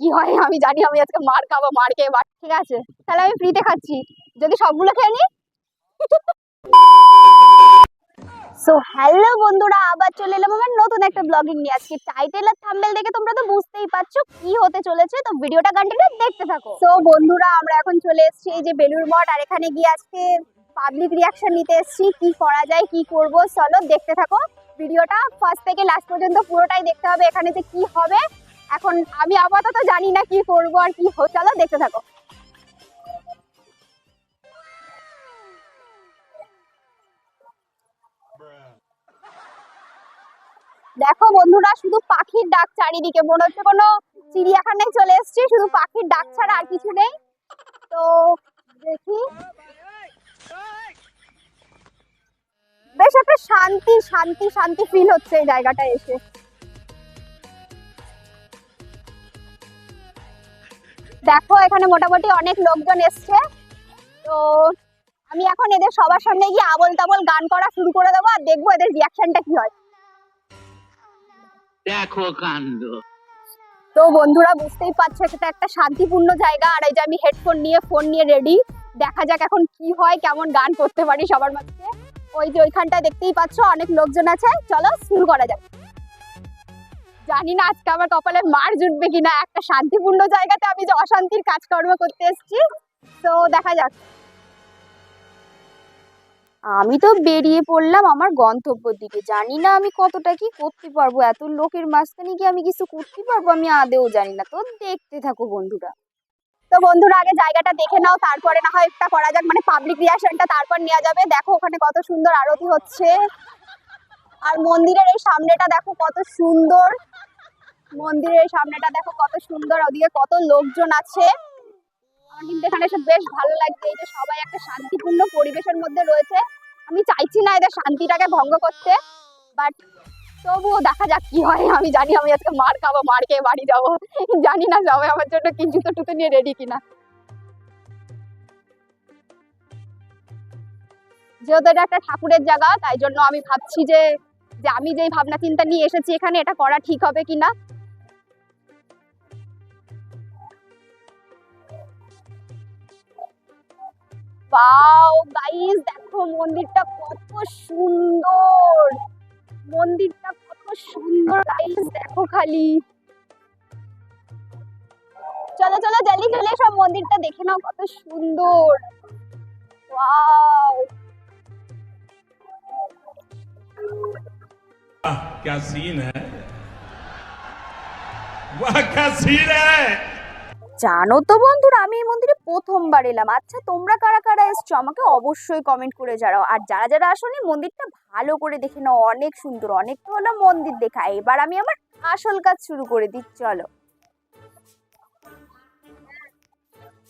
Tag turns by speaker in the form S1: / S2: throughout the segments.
S1: কি হয়? আমি জানি, আমি আজকে মার খাব, মার খেয়ে বাট ঠিক আছে, তাহলে আমি ফ্রিতে খাচ্ছি। যদি সবগুলো খেয়ে নি সো হ্যালো বন্ধুরা, আবার চলে এলাম আমার নতুন একটা ব্লগিং নিয়ে। আজকে টাইটেল আর থাম্বনেল দেখে তোমরা তো বুঝতেই পারছ কি হতে চলেছে। তো ভিডিওটা কন্টিনিউ দেখতে থাকো। সো বন্ধুরা, আমরা এখন চলে এসেছি এই যে বেলুর মঠ, আর এখানে গিয়ে আজকে পাবলিক রিয়াকশন নিতে এসেছি। কি করা যায়, কি করব, চলো দেখতে থাকো। ভিডিওটা ফার্স্ট থেকে লাস্ট পর্যন্ত পুরোটাই দেখতে হবে, এখানে যে কি হবে। এখন আমি আপাতত জানি না কি করব আর কি চলো দেখতে থাকো। দেখো বন্ধুরা, শুধু পাখির ডাক চারিদিকে। মনে হচ্ছে কোনো চিড়িয়াখানায় চলে এসেছি, শুধু পাখির ডাক ছাড়া আর কিছু নেই। তো দেখি। বেশ একটা শান্তি শান্তি শান্তি ফিল হচ্ছে এই জায়গাটা এসে। দেখো এখানে মোটামুটি অনেক লোকজন এসছে। তো আমি এখন এদের সবার সামনে গিয়ে আবল তাবল গান করা শুরু করে দেবো আর দেখব এদের রিয়াকশনটা কি হয়।
S2: দেখো কাণ্ড।
S1: তো বন্ধুরা বুঝতেই পারছ সেটা একটা শান্তিপূর্ণ জায়গা। আর এই যে আমি হেডফোন নিয়ে ফোন নিয়ে রেডি দেখা যাক এখন কি হয় কেমন গান করতে পারি সবার মাঝে ওই যে ওইখানটা দেখতেই পাচ্ছ অনেক লোকজন আছে। চলো শুরু করা যাক। জানি না আজকে আমার কপালে মার জুটবে কিনা, একটা শান্তিপূর্ণ জায়গাতে আমি যে অশান্তির কাজকর্ম করতে এসেছি। তো দেখা যাক। আমি তো বেরিয়ে পড়লাম আমার গন্তব্যের দিকে। জানি না আমি কতটা কি করতে পারব, এত লোকের মাঝখানে কি আমি কিছু করতে পারব আমি আদেও জানি না। তো দেখতে থাকো বন্ধুরা। তো বন্ধুরা, আগে জায়গাটা দেখে নাও, তারপরে না হয় একটা করা যাক মানে পাবলিক রিয়াকশনটা তারপর নেওয়া যাবে। দেখো ওখানে কত সুন্দর আরতি হচ্ছে। আর মন্দিরের এই সামনেটা দেখো কত সুন্দর। মন্দিরের সামনেটা দেখো কত সুন্দর, ওদিকে কত লোকজন আছে। এখানে এসে বেশ ভালো লাগছে, এই যে সবাই একটা শান্তিপূর্ণ পরিবেশের মধ্যে রয়েছে। আমি চাইছি না এদের শান্তিটাকে ভঙ্গ করতে বাট তবুও দেখা যাক কি হয়। আমি জানি আমি আজকে মার খাব, মার খেয়ে বাড়ি যাব। জানি না আমার জন্য কি জুতো নিয়ে রেডি কিনা। যেহেতু এটা একটা ঠাকুরের জায়গা, তাই জন্য আমি ভাবছি যে যে আমি যেই ভাবনা চিন্তা নিয়ে এসেছি এখানে এটা করা ঠিক হবে কিনা? গাইস দেখো মন্দিরটা কত সুন্দর। মন্দিরটা কত সুন্দর গাইস দেখো খালি। চলো চলো, জলদি চলে সব মন্দিরটা দেখে নাও কত সুন্দর। ওয়াও
S3: वाह क्या सीन है वाह क्या सीन है
S1: জানো তো বন্ধুরা আমি এই মন্দিরে প্রথমবার এলাম আচ্ছা তোমরা কারা কারা এসছো আমাকে অবশ্যই কমেন্ট করে জানাও আর যারা যারা আসলে মন্দিরটা ভালো করে দেখে নাও অনেক সুন্দর অনেক তো হলো মন্দির দেখা এবার আমি আমার আসল কাজ শুরু করে দিই চলো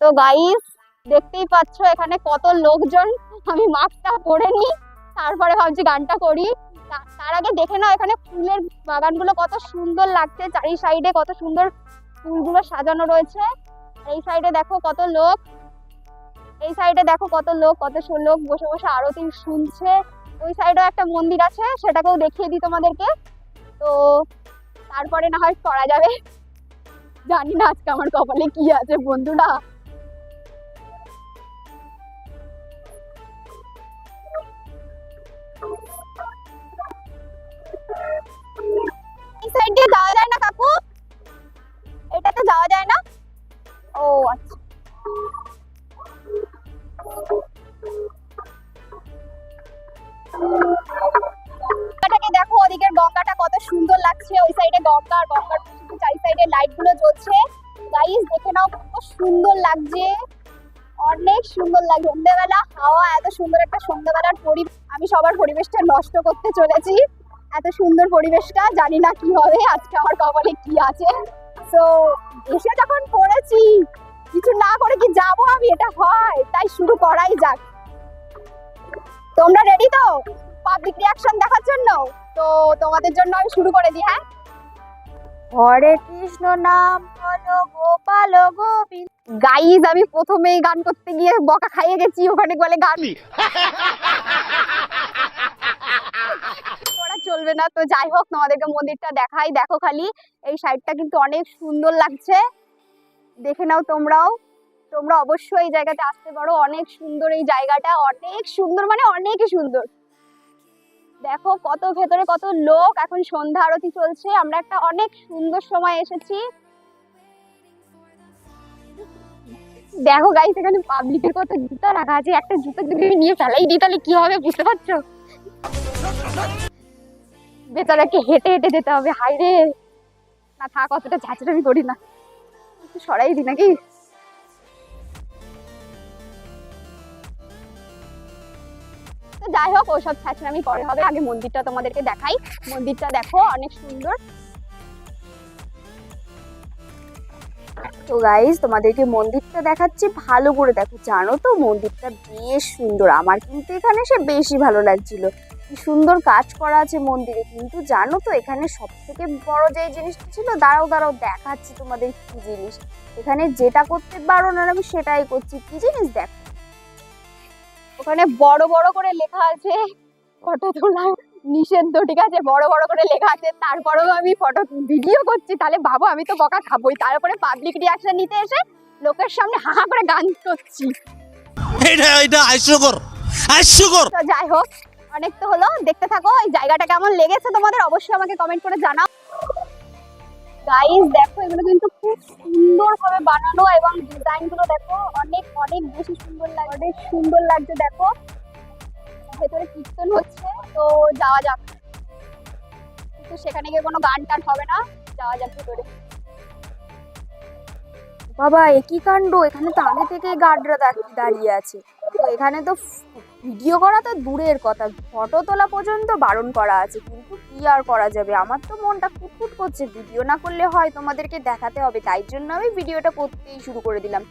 S1: তো গাইস দেখতেই পাচ্ছ এখানে কত লোকজন আমি মাস্কটা পরে নি তারপরে ভাবছি গানটা করি তা- তার আগে দেখে নাও এখানে ফুলের বাগানগুলো কত সুন্দর লাগছে, চারি সাইডে কত সুন্দর ফুলগুলো সাজানো রয়েছে। এই সাইডে দেখো কত লোক, এই সাইডে দেখো কত লোক কত লোক বসে বসে আরতি শুনছে। ওই সাইডেও একটা মন্দির আছে, সেটাকেও দেখিয়ে দিই তোমাদেরকে। তো তারপরে না হয় করা যাবে। জানি না আজকে আমার কপালে কি আছে বন্ধুরা। ওই সাইডে গঙ্গা আর গঙ্গার চারি সাইডে লাইটগুলো জ্বলছে। গাইস দেখে নাও কত সুন্দর লাগছে। অনেক সুন্দর লাগছে। সন্ধ্যেবেলা হাওয়া, এত সুন্দর একটা সন্ধ্যেবেলার পরি আমি সবার পরিবেশটা নষ্ট করতে চলেছি। এত সুন্দর পরিবেশটা, জানি না কি হবে। আজকে আমার কপালে কি আছে। তো এসে যখন পড়েছি, কিছু না করে কি যাব আমি? এটা হয়। তাই শুরু করাই যাক। তোমরা রেডি তো? পাবলিক রিয়াকশন দেখার জন্য? তো তোমাদের জন্য আমি শুরু করে দিই হ্যাঁ? হরে কৃষ্ণ নাম হলো গোপাল গোবিন্দ। গাইজ আমি প্রথমেই গান করতে গিয়ে বকা খাইয়ে গেছি ওখানে বলে গান। করা চলবে না তো যাই হোক তোমাদেরকে মন্দিরটা দেখাই। দেখো খালি এই সাইডটা কিন্তু অনেক সুন্দর লাগছে। দেখে নাও তোমরাও। তোমরা অবশ্যই এই জায়গাতে আসতে পারো। অনেক সুন্দর এই জায়গাটা। অনেক সুন্দর মানে অনেকই সুন্দর। দেখো কত ভেতরে কত লোক, এখন সন্ধ্যা আরতি চলছে, আমরা একটা অনেক সুন্দর সময় এসেছি। দেখো গাইস এখানে পাবলিকের কত জুতা রাখা আছে, একটা জুতো যদি নিয়ে ফেলাই দিই, তাহলে কি হবে বুঝতে পারছ? বেচারাকে হেঁটে হেঁটে যেতে হবে হাই রে না থাক, অতটা ঝাঁচড়ামি করি না। একটু সরাই দি নাকি? যাই হোক, ওসব ছ্যাঁচড়ামি পরে হবে। আগে মন্দিরটা তোমাদেরকে দেখাই। মন্দিরটা দেখো, অনেক সুন্দর। তো গাইজ তোমাদেরকে মন্দিরটা দেখাচ্ছি। ভালো করে দেখো, জানো তো, মন্দিরটা বেশ সুন্দর। আমার কিন্তু এখানে এসে বেশি ভালো লাগছিল। সুন্দর কাজ করা আছে মন্দিরে। কিন্তু জানো তো, এখানে সব থেকে বড় যে জিনিসটা ছিল, দাঁড়াও দাঁড়াও, দেখাচ্ছি তোমাদের কি জিনিস। এখানে যেটা করতে পারো না আমি সেটাই করছি। কি জিনিস দেখো? ওখানে বড় বড় করে লেখা আছে। ফটো তোলা নিষিদ্ধ ঠিক আছে? বড় বড় করে লেখা আছে। তারপরেও আমি ফটো ভিডিও করছি। তাহলে ভাবো আমি তো বকা খাবোই। তারপরে পাবলিক রিয়াকশন নিতে এসে লোকের সামনে হাহা করে গান করছি।
S2: এটা এটা হাস্যকর। হাস্যকর।
S1: তো যাই হোক অনেক তো হলো। দেখতে থাকো এই জায়গাটা কেমন লেগেছে তোমাদের? অবশ্যই আমাকে কমেন্ট করে জানাও। গাইস দেখো, এগুলো কিন্তু খুব সুন্দর ভাবে বানানো এবং ডিজাইনগুলো দেখো, অনেক অনেক বেশি সুন্দর লাগে, অনেক সুন্দর লাগছে, দেখো। ভেতরে কীর্তন হচ্ছে, তো যাওয়া যাক। কিন্তু সেখানে গিয়ে কোনো গান টান হবে না, যাওয়া যাক ভেতরে। বাবা একই কাণ্ড? এখানে তো আগে থেকে গার্ডরা দাঁড়িয়ে আছে। তো এখানে তো ভিডিও করা তো দূরের কথা। ফটো তোলা পর্যন্ত বারণ করা আছে। কিন্তু কি আর করা যাবে? আমার তো মনটা কুটকুট করছে। ভিডিও না করলে হয়, তোমাদেরকে দেখাতে হবে। তাই জন্য আমি ভিডিওটা করতেই শুরু করে দিলাম।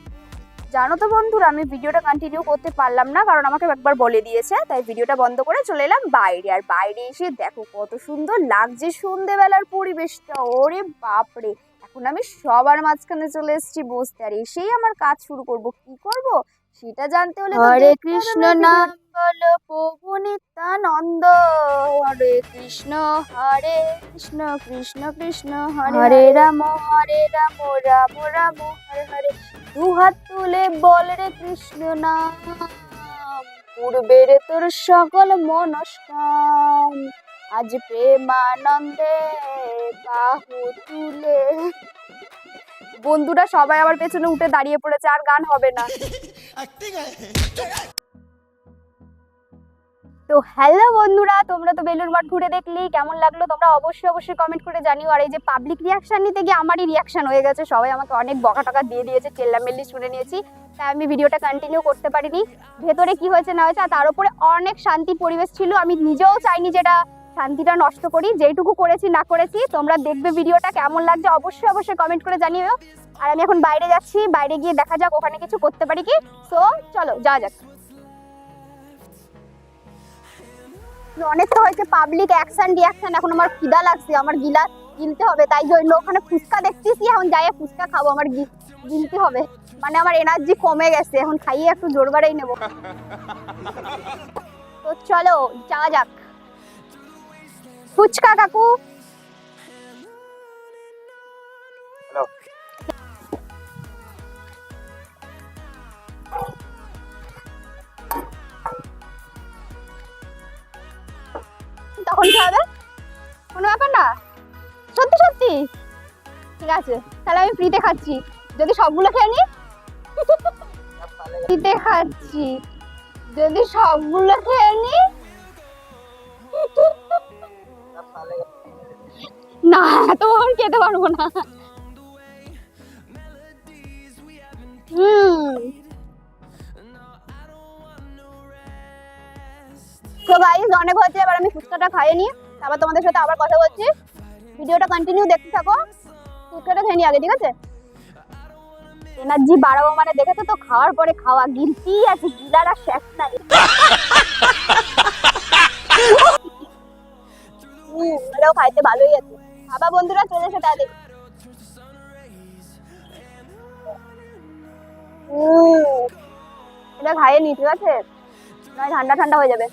S1: জানো তো বন্ধুরা, আমি ভিডিওটা কন্টিনিউ করতে পারলাম না। কারণ আমাকে একবার বলে দিয়েছে। তাই ভিডিওটা বন্ধ করে চলে এলাম বাইরে। আর বাইরে এসে দেখো কত সুন্দর লাগছে সন্ধেবেলার পরিবেশটা। ওরে বাপরে! এখন আমি সবার মাঝখানে চলে এসেছি বসতে। আর এসেই আমার কাজ শুরু করব। কি করব? সেটা জানতে হলে
S4: হরে কৃষ্ণ নাম
S1: বলো প্রভু নিত্যানন্দ। হরে কৃষ্ণ হরে কৃষ্ণ কৃষ্ণ কৃষ্ণ হরে
S4: হরে
S1: রাম হরে রাম রাম রাম হরে হরে। দু হাত তুলে বল রে কৃষ্ণ নাম। পূর্বের তোর সকল মনস্কাম। আজ প্রেমানন্দে বাহু তুলে। বন্ধুরা সবাই আবার পেছনে উঠে দাঁড়িয়ে পড়েছে, আর গান হবে না। তো হ্যালো বন্ধুরা, তোমরা তো বেলুর মাঠ ঘুরে দেখলি, কেমন লাগল তোমরা অবশ্যই অবশ্যই কমেন্ট করে জানিও। আর এই যে পাবলিক রিয়াকশন নিতে গিয়ে আমারই রিয়াকশন হয়ে গেছে, সবাই আমাকে অনেক বকা টকা দিয়ে দিয়েছে, চেল্লামেল্লি শুনে নিয়েছি, তাই আমি ভিডিওটা কন্টিনিউ করতে পারিনি। ভেতরে কি হয়েছে না হয়েছে, আর তার উপরে অনেক শান্তি পরিবেশ ছিল, আমি নিজেও চাইনি যেটা শান্তিটা নষ্ট করি, যেইটুকু করেছি না করেছি, তোমরা দেখবে ভিডিওটা কেমন লাগছে, অবশ্যই অবশ্যই কমেন্ট করে জানিও। আর আমি এখন বাইরে যাচ্ছি, বাইরে গিয়ে দেখা যাক ওখানে কিছু করতে পারি কি। সো চলো, যাওয়া যাক। অনেক তো হয়েছে পাবলিক অ্যাকশন রিয়াকশন এখন আমার খিদা লাগছে, আমার গিলা গিলতে হবে, তাই জন্য ওখানে ফুচকা দেখতেছি, এখন যাই ফুচকা খাব, আমার গিলতে হবে। মানে আমার এনার্জি কমে গেছে, এখন খাইয়ে একটু জোর বাড়াই নেব। তো চলো, যাওয়া যাক। ফুচকা কাকু। তখন হবে কোনো ব্যাপার না। সত্যি সত্যি। ঠিক আছে তাহলে আমি ফ্রিতে খাচ্ছি। যদি সবগুলো খেয়ে নি? ফ্রিতে খাচ্ছি। যদি সবগুলো খেয়ে নি না তোমার খেতে পারব না। তো গাইজ অনেক হয়েছে, এবার আমি ফুচকাটা খাইয়ে নিই। তারপর তোমাদের সাথে আবার কথা বলছি। ভিডিওটা কন্টিনিউ দেখতে থাকো। ফুচকাটা খেয়ে নি আগে, ঠিক আছে? এনার্জি বাড়াবো মানে দেখেছ তো খাওয়ার পরে খাওয়া। গিলতি আছে, গিলার আর শেষ নাই। এটাও খাইতে ভালোই আছে। আবার বন্ধুরা, চলে এসে তাদের। এটা খাইয়ে নি, ঠিক আছে? ঠান্ডা ঠান্ডা হয়ে যাবে।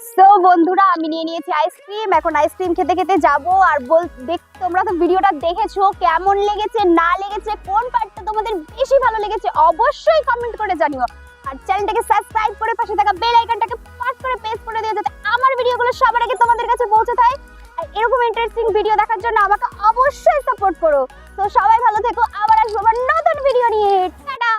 S1: সো বন্ধুরা, আমি নিয়ে নিয়েছি আইসক্রিম এখন আইসক্রিম খেতে খেতে যাব। আর বল, দেখ, তোমরা তো ভিডিওটা দেখেছ, কেমন লেগেছে, না লেগেছে, কোন পার্টটা তোমাদের বেশি ভালো লেগেছে, অবশ্যই কমেন্ট করে জানিও। আর চ্যানেলটাকে সাবস্ক্রাইব করে পাশে থাকা বেল আইকনটাকে পাস করে প্রেস করে দিও, যাতে আমার ভিডিওগুলো সবার আগে তোমাদের কাছে পৌঁছে দেয়। আর এরকম ইন্টারেস্টিং ভিডিও দেখার জন্য আমাকে অবশ্যই সাপোর্ট করো। তো সবাই ভালো থেকো, আবার আসব আবার নতুন ভিডিও নিয়ে। টাটা!